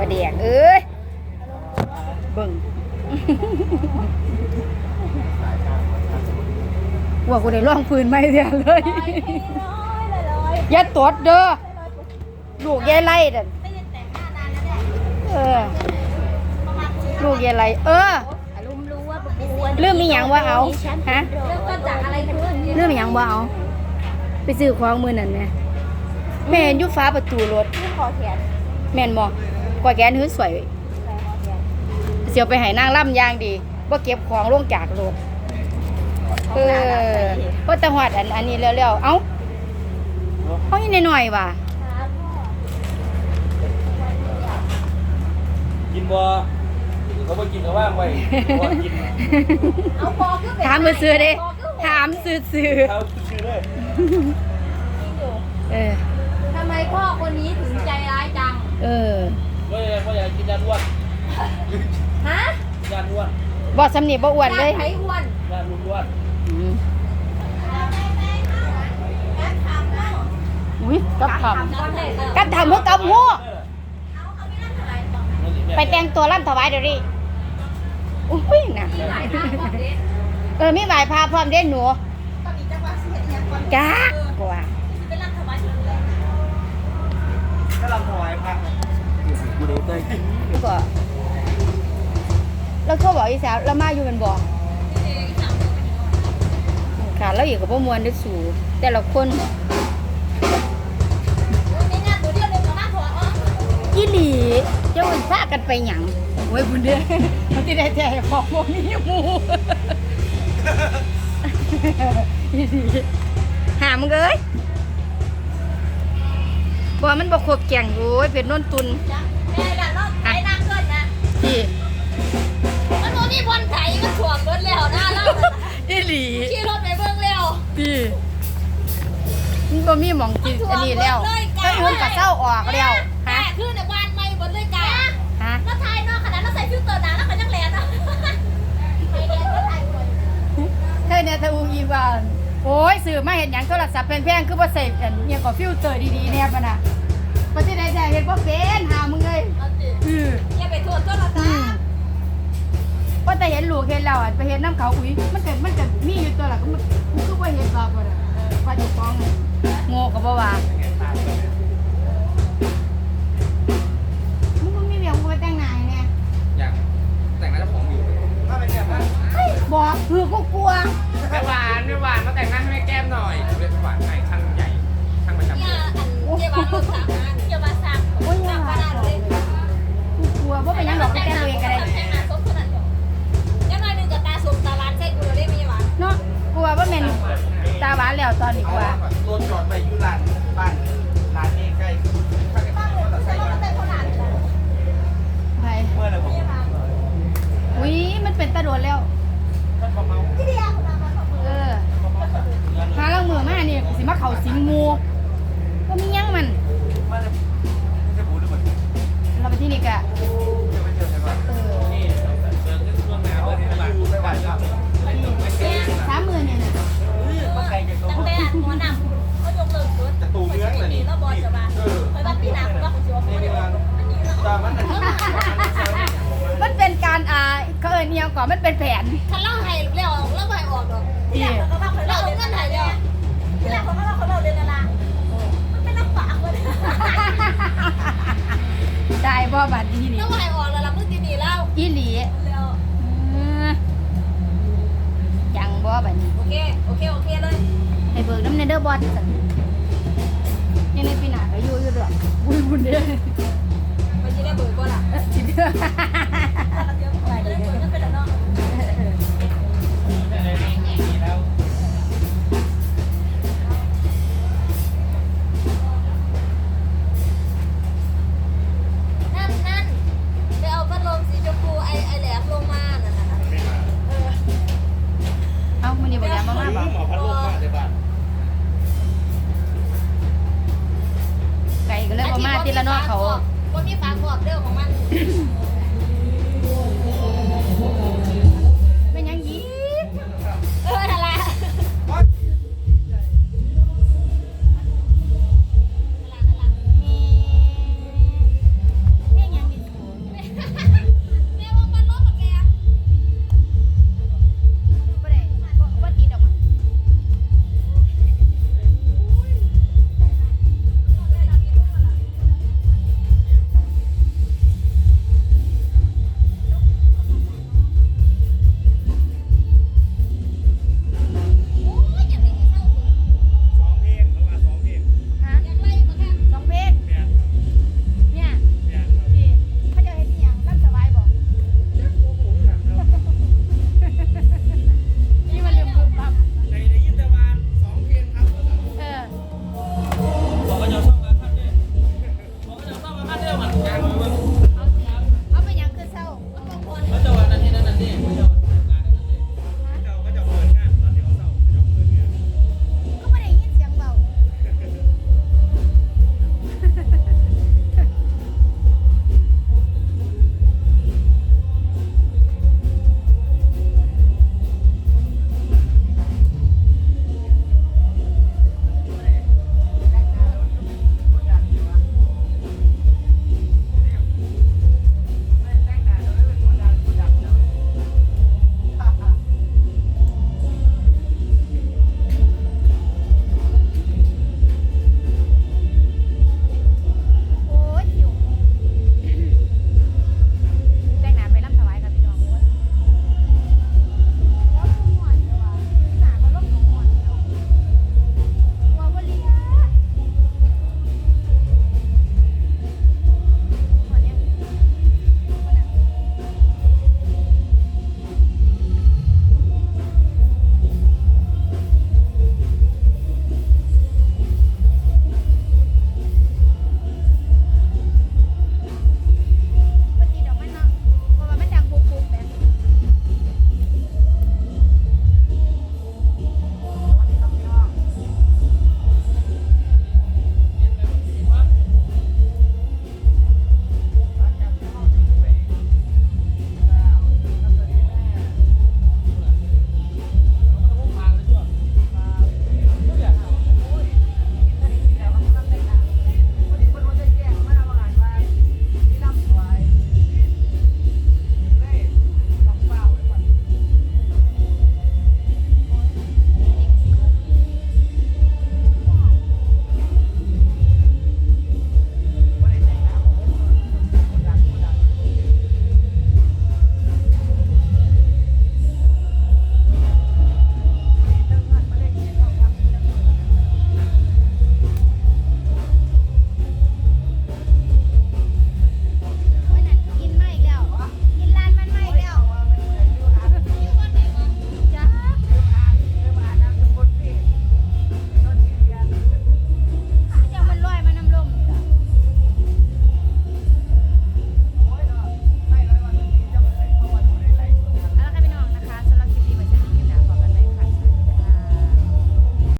ประเดียกเอ้ยเบิ่งว่ากูได้ร้องพื้นไม่เดียวเลยอย่าตดเด้อลูกยายไล่เด้อเออลูกยายไล่เออลุมรู้ว่าประกวดเรื่องมีหยังว่าเอาฮะเริ่มต้นจากอะไรกันขึ้นเรื่องมีหยังว่าเอา ไปซื้อของมือนั่นแหมแม่เห็นอยุฟ้าประตูรถที่คอแขนแม่นบ่ก ว่าแกนหื้อสวยใส่คอแขนเสียวไปให้นางล่ำอย่างดีว่าเก็บของลงจากรถเออเพราะแต่หอดอันอันนี้เร็วๆเอ้าเอาอีกหน่อยๆว่ะกินบ่เขาบ่กินก็ว่างไว้บ่กินเอาพอขึ้นไปถามมือซื้อเด้ถามซื้อซื้อเขาชื่อเลยเออทำไมพ่อคนนี้ถึงใจร้ายจัง เออ บ่อยากบ่อยากกินยาอ้วนฮะยาอ้วนบ่สำนีบ่อ้วนเลยไขอ้วนยาลุงอ้วนอืมอุ้ยกับททำก้อนเด็กำกับทำเพื่อกับหัวไปแต่งตัวร่ำถวายเดี๋ยวนี้อุ้ยน่ะเออมีไหวพาพร้อมเด้หนูจ้ากว่าถ้าเราถวายพระ กูเด้ได้ก็แล้วก็บอกอีสาวแล้วมาอยู่เป็นบอกค่ะแล้วอีกกับพวกมวลได้สูแต่ละคนยี่หลีเจ้ามันพากันไปหยังโอ้ยบุญเดือมันที่ได้แท้พอพวกนี้มูยี่หลีหามเอ้ยบ่มันบ่ครบแก่งโอ้ยเป็นน้นตุน ที่อีหลีขี่รถไปเบิ่งแล้วพี่มันบ่มีหมองกินอันนี้แล้วถ้าอุ้มกับเศร้าออกแล้วแต่ฮะคือในวันไม่หมดเลยจ้าฮะแล้วทายนอกขนาดเราใส่ฟิลเตอร์หนาแล้วก็ยังแหลนอะไปแหลนก็ถ่ายสวยเธอเนี่ยเธออุ้งอีบานโอ้ยสื่อมาเห็นหยังโทรศัพท์แพงๆคือบ่ใส่อันเนี่ยก็ฟิลเตอร์ดีๆแน่ปะน่ะ บ่สิได้แท้เฮ็ดบ่เป็นหามึงเอ้ยเอาสิอืออย่าไปโทษต้นละอืจ้าอบ่แต่เห็นลูกเห็นแล้วอะไปเห็นน้ำเขาอุ้ยมันก็มันก็มีอยู่ตัวล่ะก็มันมันคือบ่เห็นบ่บ่ล่ะเออว่าเจ้าของน่ะโง่ก็บ่ว่า แล้วตอนนี้กลัวรถจอดไปอยู่ร้านบ้านร้านนี้ใกล้ถ้าเกิดมอเตอร์ไซค์มาแต่ขนาดไปเมื่อไหร่ผมอุ้ยมันเป็นตาโดนแล้ว ท่านประเมาที่เดียวคุณอามาขอบคุณเออหาลังมือมานี่สิมาเข่าสิงงูก็มีหยังมัน มาจะจะบูหรือเปล่าเราไปที่นี่กะจะไปเจอใครบ้างเออนี่เดินขึ้นช่วงน้ำเลยที่บ้านไม่ไหวแล้วที่สามมือเนี่ยนะ มาใครกันตั้งแต่หัวหนังเขายกเลิกรถจะตูเนื้อเลยนี่แล้วบอลจะมาไปบ้านพี่นาคุณว่าคุณจะว่าคุณเดียวอันนี้แล้วตามมันมันเป็นการอ่าเขาเอินเนียวก่อนมันเป็นแผนถ้าเล่าให้เรียวเล่าให้ออกดอกที่แรกเขาก็ว่าเราเงินให้เดียวที่แรกเขาก็ว่าเขาเราเรียนอะไรมันเป็นน้ำปากเลยได้บ่บัดนี้นี่เล่าให้ออกแล้วเราเมื่อกี้นี่เล่าอีหลีเร็วเออยังบ่บัดนี้โอ เค โอเค โอเคเลยให้เบิกน้ำเนเดอร์บอลสันยังในปีหน้าก็อยู่อยู่ดอกบุญบุญเด้อมันจะได้เบิกก่อนอะ เอ้อสิเด้อินแล้วเนอกเขา ว่ามีฝาขอบเรื่องของมัน